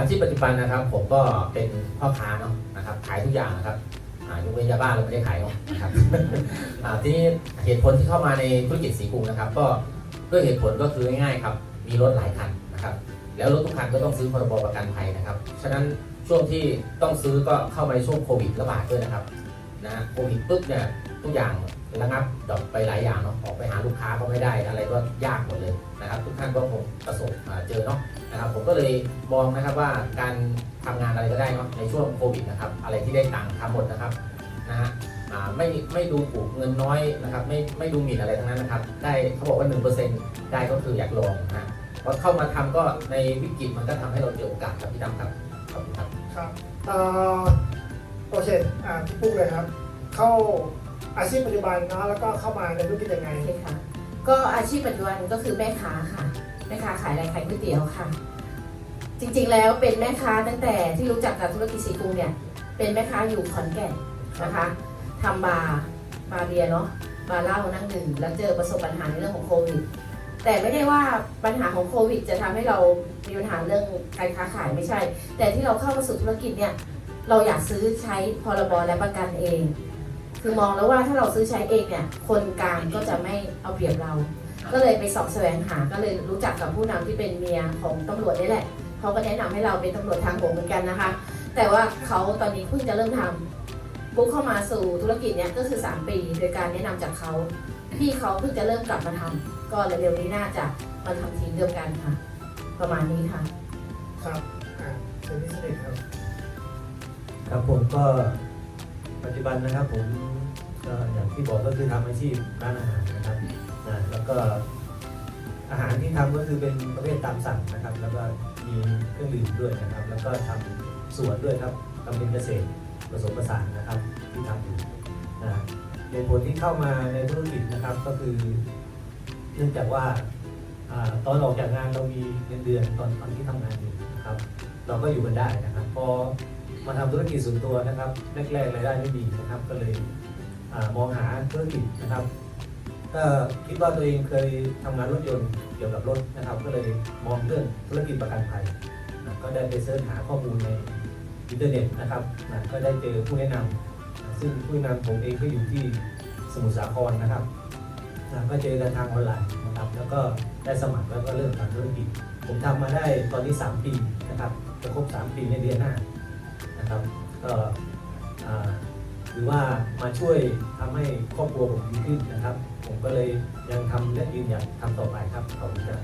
อาชีพปัจจุบันนะครับ ผมก็เป็นพ่อค้าเนาะนะครับ ขายทุกอย่างนะครับอยกเว้นยาบ้าเราไม่ได้ขายเนาะนะครับทีนี้เหตุผลที่เข้ามาในธุรกิจสีกรุงนะครับ ก็ด้วยเหตุผลก็คือง่ายๆครับ มีรถหลายคันนะครับ แล้วรถทุกคันก็ต้องซื้อพรบประกันภัยนะครับ ฉะนั้นช่วงที่ต้องซื้อก็เข้ามาในช่วงโควิดระบาดด้วยนะครับนะโควิดปุ๊บเนี่ยทุกอย่างระงับดอกไปหลายอย่างเนาะออกไปหาลูกค้าก็ไม่ได้อะไรก็ยากหมดเลยนะครับ ทุกท่านก็คงประสบเจอเนาะ นะครับผมก็เลยมองนะครับว่าการทำงานอะไรก็ได้เนาะในช่วงโควิดนะครับอะไรที่ได้ตังค์ทำหมดนะครับนะฮะอ่าไม่ไม่ดูถูกเงินน้อยนะครับไม่ไม่ดูหมิ่นอะไรทั้งนั้นนะครับ ได้เขาบอกว่า 1%ได้ก็คืออยากลองนะพอเข้ามาทำก็ในวิกฤตมันก็ทำให้เราเจอโอกาสครับพี่ดำครับขอบคุณครับครับเอ่อโอเคอ่าพี่ปุ๊กเลยครับ เข้าอาชีพปัจจุบันเนาะแล้วก็เข้ามาในธุรกิจยังไงโอเคค่ะ ก็อาชีพปัจจุบันก็คือแม่ค้าค่ะ แม่ค้าขายอะไรขายก๋วยเตี๋ยวค่ะ จริงๆแล้วเป็นแม่ค้าตั้งแต่ที่รู้จักกับธุรกิจสีกรุงเนี่ย เป็นแม่ค้าอยู่ขอนแก่นนะคะทำบาร์บาร์เบียเนาะบาร์เหล้านั่งดื่มแล้วเจอประสบปัญหาในเรื่องของโควิด แต่ไม่ได้ว่าปัญหาของโควิด จะทำให้เรามีปัญหาเรื่องการค้าขายไม่ใช่ แต่ที่เราเข้ามาสู่ธุรกิจเนี่ยเราอยากซื้อใช้พรบและประกันเอง คือมองแล้วว่าถ้าเราซื้อใช้เองเนี่ย คนกลางก็จะไม่เอาเปรียบเรา ก็เลยไปสอบแสวงหา ก็เลยรู้จักกับผู้นำที่เป็นเมียของตำรวจนี่แหละ เขาก็แนะนำให้เราเป็นตำรวจทางหลวงเหมือนกันนะคะ แต่ว่าเขาตอนนี้เพิ่งจะเริ่มทำบุ๊กเข้ามาสู่ธุรกิจเนี่ยก็คือ 3 ปี โดยการแนะนำจากเขาพี่เขาเพิ่งจะเริ่มกลับมาทำก็เร็วๆนี้น่าจะมาทำทีมเดียวกันค่ะ ประมาณนี้ค่ะ ครับอ่าเชิญพี่สนิทครับ ครับผมก็ ปัจจุบันนะครับผมก็อย่างที่บอกก็คือทำอาชีพร้านอาหารนะครับอ่าแล้วก็อาหารที่ทำก็คือเป็นประเภทตามสั่งนะครับ แล้วก็มีเครื่องดื่มด้วยนะครับ แล้วก็ทำสวนด้วยครับทำเป็นเกษตรผสมผสานนะครับที่ทำอยู่นะเหตุผลที่เข้ามาในธุรกิจนะครับก็คือ เนื่องจากว่าอตอนออกจากงานเรามีเงินเดือนตอนตอนที่ทำงานอยู่นะครับ เราก็อยู่กันได้นะครับพอ มาทำธุรกิจส่วนตัวนะครับแรกๆรายได้ไม่ดีนะครับ ก็เลยอมองหาธุรกิจนะครับ ก็คิดว่าตัวเองเคยทำงานรถยนต์เกี่ยวกับรถนะครับ ก็เลยมองเรื่องธุรกิจประกันภัยนะก็ได้ไปเสิร์ชหาข้อมูลในอินเทอร์เน็ตนะครับนะก็ได้เจอผู้แนะนำนะซึ่งผู้แนะนำผมเองก็อยู่ที่สมุทรสาครนะครับนะก็เจอกันทางออนไลน์นะครับ แล้วก็ได้สมัครแล้วก็เริ่มทำธุรกิจ ผมทำมาได้ตอนนี้ 3 ปีนะครับจะครบ 3 ปีในเดือนหน้า นะครับก็หรือว่ามาช่วยทำให้ครอบครัวผมดีขึ้นนะครับ ผมก็เลยยังทำและยืนหยัดทำต่อไปครับขอบคุณครับ